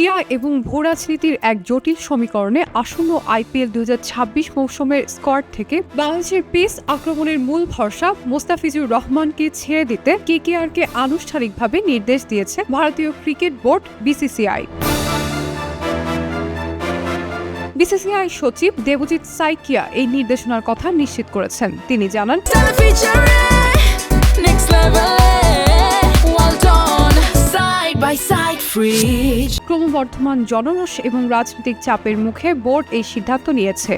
ক্রিয়া এবং ভূরাজনীতির এক জটিল সমীকরণে আসন্ন আইপিএল দু হাজার ছাব্বিশ মৌসুমের স্কোয়াড থেকে বাংলাদেশের পেস আক্রমণের মূল ভরসা মোস্তাফিজুর রহমানকে ছেড়ে দিতে কেকেআরকে আনুষ্ঠানিকভাবে নির্দেশ দিয়েছে ভারতীয় ক্রিকেট বোর্ড বিসিসিআই। বিসিসিআই সচিব দেবজিৎ সাইকিয়া এই নির্দেশনার কথা নিশ্চিত করেছেন। তিনি জানান ক্রমবর্ধমান জনরোষ এবং রাজনৈতিক চাপের মুখে বোর্ড এই সিদ্ধান্ত নিয়েছে।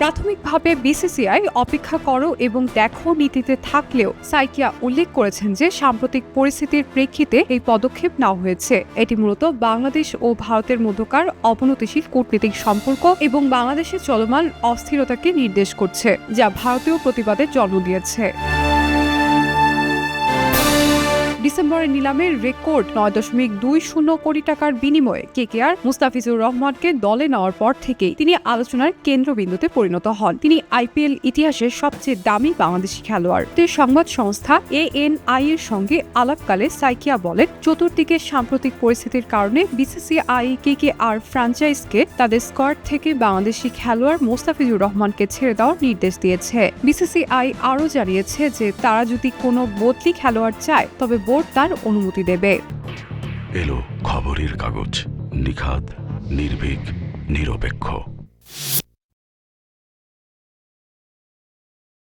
প্রাথমিকভাবে বিসিসিআই অপেক্ষা করো এবং দেখো নীতিতে থাকলেও সাইকিয়া উল্লেখ করেছেন যে সাম্প্রতিক পরিস্থিতির প্রেক্ষিতে এই পদক্ষেপ নেওয়া হয়েছে। এটি মূলত বাংলাদেশ ও ভারতের মধ্যকার অবনতিশীল কূটনীতিক সম্পর্ক এবং বাংলাদেশের চলমান অস্থিরতাকে নির্দেশ করছে, যা ভারতীয় প্রতিবাদের জন্ম দিয়েছে। ডিসেম্বরের নিলামের রেকর্ড নয় দশমিক দুই শূন্য কোটি টাকার বিনিময়ে কেকেআর মুস্তাফিজুর রহমানকে দলে নেওয়ার পর থেকেই তিনি আলোচনার কেন্দ্রবিন্দুতে পরিণত হন। তিনি আইপিএল ইতিহাসের সবচেয়ে দামি বাংলাদেশি খেলোয়াড়। সংবাদ সংস্থা এএনআই এর সঙ্গে আলাপকালে সাইকিয়া বলেন, চতুর্দিকে সাম্প্রতিক পরিস্থিতির কারণে বিসিসিআই কেকেআর ফ্র্যাঞ্চাইজকে তাদের স্কোয়াড থেকে বাংলাদেশি খেলোয়াড় মোস্তাফিজুর রহমানকে ছেড়ে দেওয়ার নির্দেশ দিয়েছে। বিসিসিআই আরও জানিয়েছে যে, তারা যদি কোনো বদলি খেলোয়াড় চায়, তবে বোর্ড তার অনুমতি দেবে। এলো খবরের কাগজ নিখাত নির্ভীক নিরপেক্ষ।